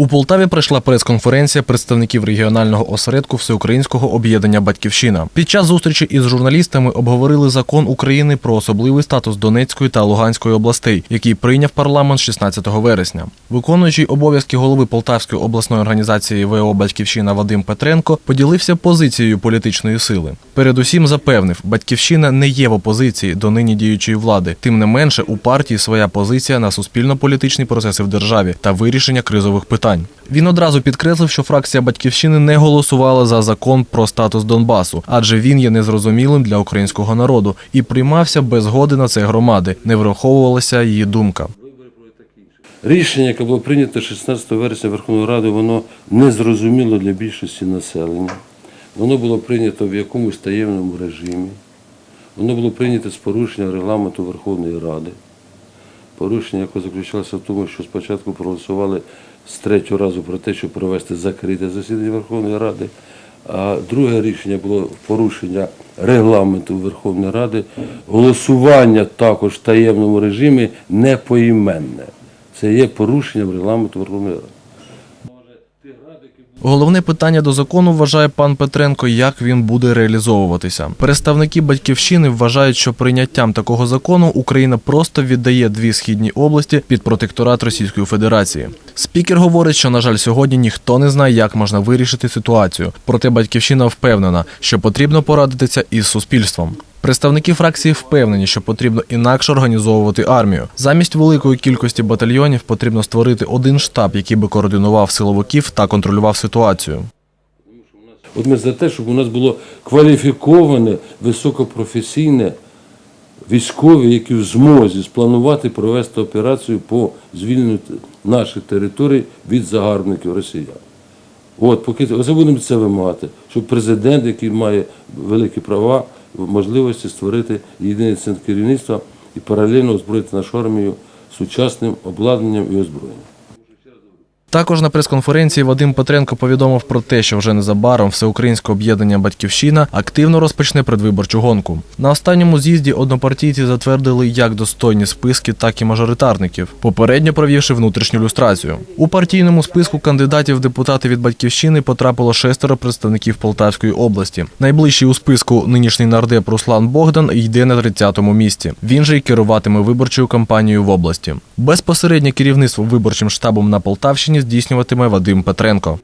У Полтаві пройшла прес-конференція представників регіонального осередку Всеукраїнського об'єднання Батьківщина. Під час зустрічі із журналістами обговорили закон України про особливий статус Донецької та Луганської областей, який прийняв парламент 16 вересня. Виконуючий обов'язки голови Полтавської обласної організації ВО Батьківщина Вадим Петренко поділився позицією політичної сили. Передусім запевнив, батьківщина не є в опозиції до нині діючої влади. Тим не менше, у партії своя позиція на суспільно-політичні процеси в державі та вирішення кризових питань. Він одразу підкреслив, що фракція батьківщини не голосувала за закон про статус Донбасу, адже він є незрозумілим для українського народу і приймався без згоди на це громади, не враховувалася її думка. Рішення, яке було прийнято 16 вересня Верховної Ради, воно незрозуміло для більшості населення. Воно було прийнято в якомусь таємному режимі. Воно було прийнято з порушення регламенту Верховної Ради. Порушення, яке заключалося в тому, що спочатку проголосували з третього разу про те, щоб провести закрите засідання Верховної Ради. А друге рішення було порушення регламенту Верховної Ради, голосування також в таємному режимі не поіменне. Це є порушенням регламенту Верховної Ради. Головне питання до закону вважає пан Петренко, як він буде реалізовуватися. Представники батьківщини вважають, що прийняттям такого закону Україна просто віддає дві східні області під протекторат Російської Федерації. Спікер говорить, що на жаль, сьогодні ніхто не знає, як можна вирішити ситуацію. Проте батьківщина впевнена, що потрібно порадитися із суспільством. Представники фракції впевнені, що потрібно інакше організовувати армію. Замість великої кількості батальйонів потрібно створити один штаб, який би координував силовиків та контролював ситуацію. От ми за те, щоб у нас було кваліфіковане, високопрофесійне військові, які в змозі спланувати провести операцію по звільненню наших територій від загарбників росіян. От, поки оце будемо це вимагати, щоб президент, який має великі права, можливості створити єдиний центр керівництва і паралельно озброїти нашу армію сучасним обладнанням і озброєнням. Також на прес-конференції Вадим Петренко повідомив про те, що вже незабаром всеукраїнське об'єднання Батьківщина активно розпочне предвиборчу гонку. На останньому з'їзді однопартійці затвердили як достойні списки, так і мажоритарників, попередньо провівши внутрішню люстрацію. У партійному списку кандидатів депутати від батьківщини потрапило шестеро представників Полтавської області. Найближчий у списку нинішній нардеп Руслан Богдан йде на 30-му місці. Він же й керуватиме виборчою кампанією в області. Безпосереднє керівництво виборчим штабом на Полтавщині здійснюватиме Вадим Петренко.